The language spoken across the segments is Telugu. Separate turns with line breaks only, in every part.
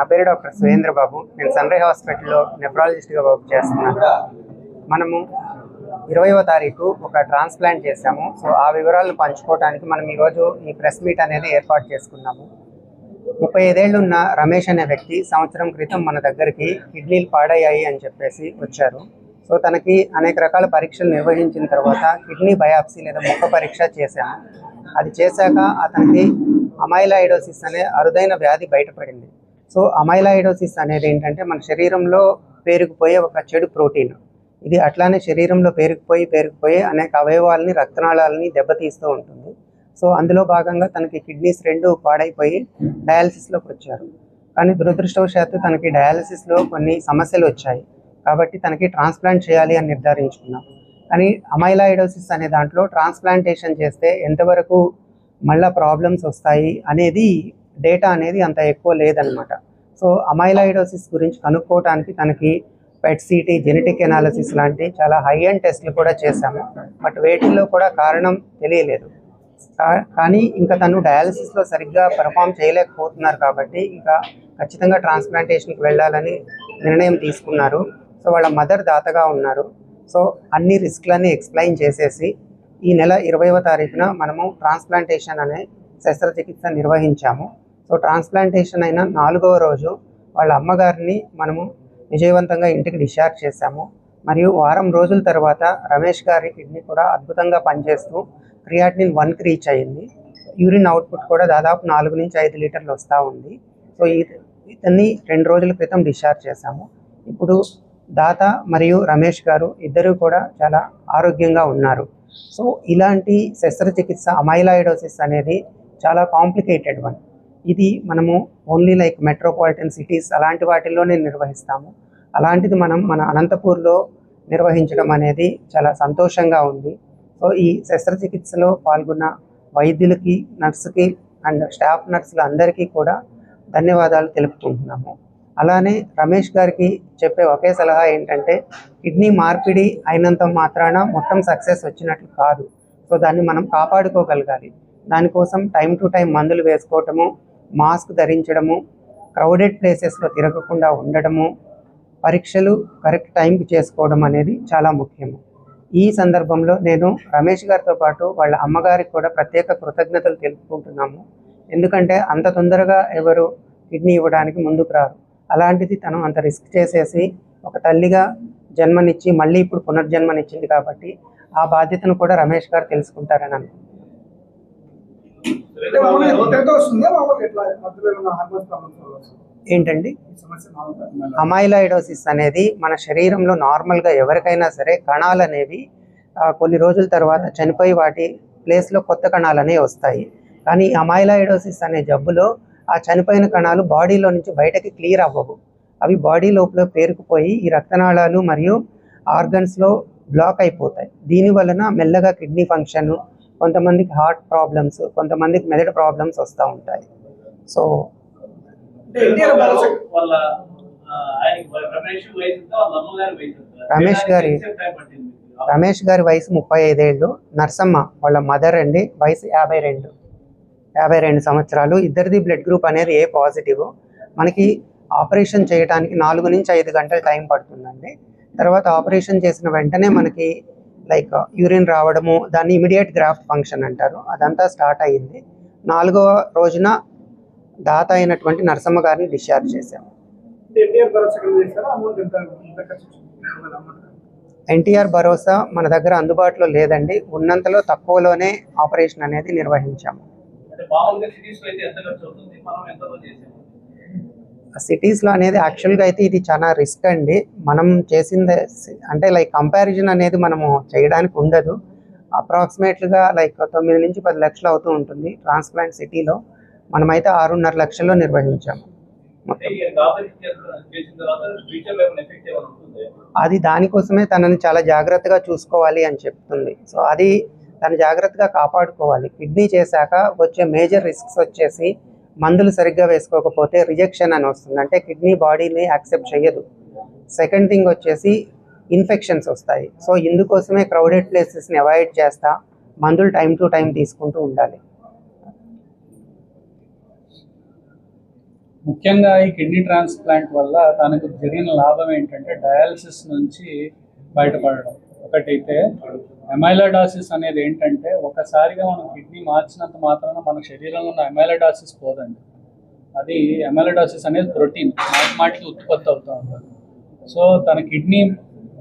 నా పేరు డాక్టర్ సురేంద్ర బాబు. నేను సన్రై హాస్పిటల్లో నెఫ్రాలజిస్ట్గా వర్క్ చేస్తున్నాను. మనము ఇరవైవ తారీఖు ఒక ట్రాన్స్ప్లాంట్ చేశాము. సో ఆ వివరాలను పంచుకోవడానికి మనం ఈరోజు ఈ ప్రెస్ మీట్ అనేది ఏర్పాటు చేసుకున్నాము. ముప్పై ఐదేళ్ళు ఉన్న రమేష్ అనే వ్యక్తి సంవత్సరం క్రితం మన దగ్గరికి కిడ్నీలు పాడయ్యాయి అని చెప్పేసి వచ్చారు. సో తనకి అనేక రకాల పరీక్షలు నిర్వహించిన తర్వాత కిడ్నీ బయాప్సీ లేదా ముఖ పరీక్ష చేశాము. అది చేశాక అతనికి అమైలాయిడోసిస్ అనే అరుదైన వ్యాధి బయటపడింది. సో అమైలాయిడోసిస్ అనేది ఏంటంటే మన శరీరంలో పేరుకుపోయే ఒక చెడు ప్రోటీన్. ఇది అట్లానే శరీరంలో పేరుకుపోయి పేరుకుపోయి అనేక అవయవాలని రక్తనాళాలని దెబ్బతీస్తూ ఉంటుంది. సో అందులో భాగంగా తనకి కిడ్నీస్ రెండు పాడైపోయి డయాలసిస్లోకి వచ్చారు. కానీ దురదృష్టవశాత్తు తనకి డయాలసిస్లో కొన్ని సమస్యలు వచ్చాయి. కాబట్టి తనకి ట్రాన్స్ప్లాంట్ చేయాలి అని నిర్ధారించుకున్నాం. కానీ అమైలాయిడోసిస్ అనే దాంట్లో ట్రాన్స్ప్లాంటేషన్ చేస్తే ఎంతవరకు మళ్ళా ప్రాబ్లమ్స్ వస్తాయి అనేది డేటా అనేది అంత ఎక్కువ లేదనమాట. సో అమైలాయిడోసిస్ గురించి కనుక్కోవడానికి తనకి పెట్ సిటీ జెనెటిక్ ఎనాలిసిస్ లాంటి చాలా హై అండ్ టెస్ట్లు కూడా చేశాము. బట్ వేటిల్లో కూడా కారణం తెలియలేదు. కానీ ఇంకా తను డయాలసిస్లో సరిగ్గా పెర్ఫామ్ చేయలేకపోతున్నారు కాబట్టి ఇంకా ఖచ్చితంగా ట్రాన్స్ప్లాంటేషన్కి వెళ్ళాలని నిర్ణయం తీసుకున్నారు. సో వాళ్ళ మదర్ దాతగా ఉన్నారు. సో అన్ని రిస్క్లన్నీ ఎక్స్ప్లెయిన్ చేసేసి ఈ నెల ఇరవైవ తారీఖున మనము ట్రాన్స్ప్లాంటేషన్ అనే శస్త్రచికిత్స నిర్వహించాము. సో ట్రాన్స్ప్లాంటేషన్ అయిన నాలుగవ రోజు వాళ్ళ అమ్మగారిని మనము విజయవంతంగా ఇంటికి డిశ్చార్జ్ చేశాము. మరియు వారం రోజుల తర్వాత రమేష్ గారి కిడ్నీ కూడా అద్భుతంగా పనిచేస్తూ క్రియాటినిన్ వన్కి రీచ్ అయ్యింది యూరిన్ అవుట్పుట్ కూడా దాదాపు నాలుగు నుంచి ఐదు లీటర్లు వస్తూ ఉంది. సో ఈ ఇతన్ని రెండు రోజుల క్రితం డిశ్చార్జ్ చేశాము. ఇప్పుడు దాత మరియు రమేష్ గారు ఇద్దరు కూడా చాలా ఆరోగ్యంగా ఉన్నారు. సో ఇలాంటి శస్త్రచికిత్స అమైలాయిడోసిస్ అనేది చాలా కాంప్లికేటెడ్ వన్. ఇది మనము ఓన్లీ లైక్ మెట్రోపాలిటన్ సిటీస్ అలాంటి వాటిల్లోనే నిర్వహిస్తాము. అలాంటిది మనం మన అనంతపూర్లో నిర్వహించడం అనేది చాలా సంతోషంగా ఉంది. సో ఈ శస్త్రచికిత్సలో పాల్గొన్న వైద్యులకి నర్సుకి అండ్ స్టాఫ్ నర్సులు అందరికీ కూడా ధన్యవాదాలు తెలుపుకుంటున్నాము. అలానే రమేష్ గారికి చెప్పే ఒకే సలహా ఏంటంటే కిడ్నీ మార్పిడి అయినంత మాత్రాన మొత్తం సక్సెస్ వచ్చినట్లు కాదు. సో దాన్ని మనం కాపాడుకోగలగాలి. దానికోసం టైం టు టైం మందులు వేసుకోవటము మాస్క్ ధరించడము క్రౌడెడ్ ప్లేసెస్లో తిరగకుండా ఉండడము పరీక్షలు కరెక్ట్ టైంకి చేసుకోవడం అనేది చాలా ముఖ్యము. ఈ సందర్భంలో నేను రమేష్ గారితో పాటు వాళ్ళ అమ్మగారికి కూడా ప్రత్యేక కృతజ్ఞతలు తెలుపుకుంటున్నాము. ఎందుకంటే అంత తొందరగా ఎవరు కిడ్నీ ఇవ్వడానికి ముందుకు రారు. అలాంటిది తను అంత రిస్క్ చేసేసి ఒక తల్లిగా జన్మనిచ్చి మళ్ళీ ఇప్పుడు పునర్జన్మనిచ్చింది కాబట్టి ఆ బాధ్యతను కూడా రమేష్ గారు తెలుసుకుంటారని అనుకుంటున్నాను
అంటే మామూలుగా ఎంత ఎంత వస్తుంది మామూలుగా ఎట్లా మధ్యలో ఏమైనా హార్మోన్స్ ప్రాబ్లమ్స్ వల్ల వస్తుందా?
ఏంటండి?
ఈ సమస్య మామూలుగా
అమైలాయిడోసిస్ అనేది మన శరీరంలో నార్మల్గా ఎవరికైనా సరే కణాలు అనేవి కొన్ని రోజుల తర్వాత చనిపోయి వాటి ప్లేస్లో కొత్త కణాలు అనేవి వస్తాయి. కానీ అమైలాయిడోసిస్ అనే జబ్బులో ఆ చనిపోయిన కణాలు బాడీలో నుంచి బయటకి క్లియర్ అవ్వవు. అవి బాడీ లోపల పేరుకుపోయి ఈ రక్తనాళాలు మరియు ఆర్గన్స్లో బ్లాక్ అయిపోతాయి. దీని వలన మెల్లగా కిడ్నీ ఫంక్షన్ కొంతమందికి హార్ట్ ప్రాబ్లమ్స్ కొంతమందికి మెదడు ప్రాబ్లమ్స్ వస్తూ ఉంటాయి. సో
రమేష్
గారి-? రమేష్ గారి వయసు ముప్పై ఐదేళ్ళు నర్సమ్మ వాళ్ళ మదర్ అండి వయసు యాభై రెండు యాభై రెండు సంవత్సరాలు. ఇద్దరిది బ్లడ్ గ్రూప్ అనేది ఏ పాజిటివ్ మనకి ఆపరేషన్ చేయడానికి నాలుగు నుంచి ఐదు గంటల టైం పడుతుందండి. తర్వాత ఆపరేషన్ చేసిన వెంటనే మనకి లైక్ యూరిన్ రావడము దాన్ని ఇమీడియట్ గ్రాఫ్ట్ ఫంక్షన్ అంటారు. అదంతా స్టార్ట్ అయ్యింది. నాలుగవ రోజున దాత అయినటువంటి నరసమ్మ గారిని డిశ్చార్జ్ చేశాము.
ఎన్టీఆర్ భరోసా
మన దగ్గర అందుబాటులో లేదండి. ఉన్నంతలో తక్కువలోనే ఆపరేషన్ అనేది నిర్వహించాము. సిటీస్లో అనేది యాక్చువల్గా అయితే ఇది చాలా రిస్క్ అండి. మనం చేసింది అంటే లైక్ కంపారిజన్ అనేది మనము చేయడానికి ఉండదు. అప్రాక్సిమేట్గా లైక్ తొమ్మిది నుంచి పది లక్షలు అవుతూ ఉంటుంది ట్రాన్స్ప్లాంట్ సిటీలో. మనమైతే ఆరున్నర లక్షల్లో నిర్వహించాము. అది దానికోసమే తనని చాలా జాగ్రత్తగా చూసుకోవాలి అని చెప్తుంది. సో అది తను జాగ్రత్తగా కాపాడుకోవాలి. కిడ్నీ చేశాక వచ్చే మేజర్ రిస్క్స్ వచ్చేసి మందులు సరిగ్గా వేసుకోకపోతే రిజెక్షన్ అని వస్తుంది. అంటే కిడ్నీ బాడీని యాక్సెప్ట్ చేయదు. సెకండ్ థింగ్ వచ్చేసి ఇన్ఫెక్షన్స్ వస్తాయి. సో ఇందుకోసమే క్రౌడెడ్ ప్లేసెస్ని అవాయిడ్ చేస్తా మందులు టైం టు టైం తీసుకుంటూ ఉండాలి.
ముఖ్యంగా ఈ కిడ్నీ ట్రాన్స్ప్లాంట్ వల్ల తనకు జరిగిన లాభం ఏంటంటే డయాలసిస్ నుంచి బయటపడడం. ఒకటైతే ఎమైలోడాసిస్ అనేది ఏంటంటే ఒకసారిగా మనం కిడ్నీ మార్చినంత మాత్రాన మన శరీరంలో ఉన్న ఎమైలోడాసిస్ పోదండి. అది ఎమైలోడాసిస్ అనేది ప్రోటీన్ మాటికి ఉత్పత్తి అవుతూ ఉంటుంది. సో తన కిడ్నీ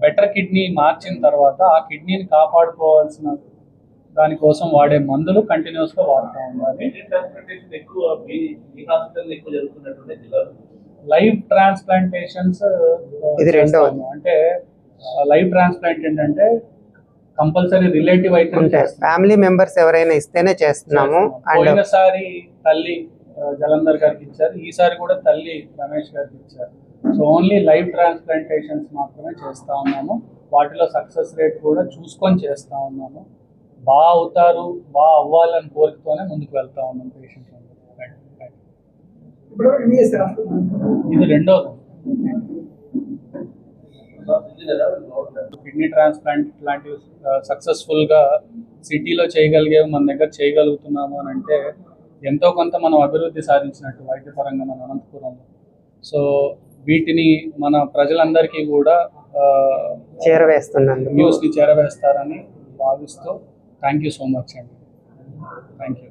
బెటర్ కిడ్నీ మార్చిన తర్వాత ఆ కిడ్నీని కాపాడుకోవాల్సిన దానికోసం వాడే మందులు కంటిన్యూస్గా వాడుతూ ఉండాలి. లైవ్ ట్రాన్స్ప్లాంటేషన్స్
ఇది రెండవది.
అంటే లైవ్ ట్రాన్స్ప్లాంట్ ఏంటంటే కంపల్సరీ రిలేటివ్ అయితే
ఫ్యామిలీ మెంబర్స్ ఎవరైనా ఇస్తేనే చేస్తున్నాము. అండ్
పోయినసారి తల్లి జలంధర్ గారికి ఇచ్చారు. ఈసారి కూడా తల్లి రమేష్ గారికి ఇచ్చారు. సో ఓన్లీ లైవ్ ట్రాన్స్ప్లాంటేషన్స్ మాత్రమే చేస్తా ఉన్నాము. వాటిలో సక్సెస్ రేట్ కూడా చూసుకొని చేస్తా ఉన్నాము. బాగా అవుతారు బాగా అవ్వాలని కోరికతోనే ముందుకు వెళ్తా ఉన్నాం పేషెంట్ ఇది రెండోది కిడ్నీ ట్రాన్స్ప్లాంట్ లాంటివి సక్సెస్ఫుల్గా సిటీలో చేయగలిగే మన దగ్గర చేయగలుగుతున్నాము అని అంటే ఎంతో కొంత మనం అభివృద్ధి సాధించినట్టు వైద్యపరంగా మన అనంతపురంలో. సో వీటిని మన ప్రజలందరికీ కూడా
చేరవేస్తున్నందుకు.
న్యూస్ని చేరవేస్తారని భావిస్తూ థ్యాంక్ యూ సో మచ్ అండి. Thank you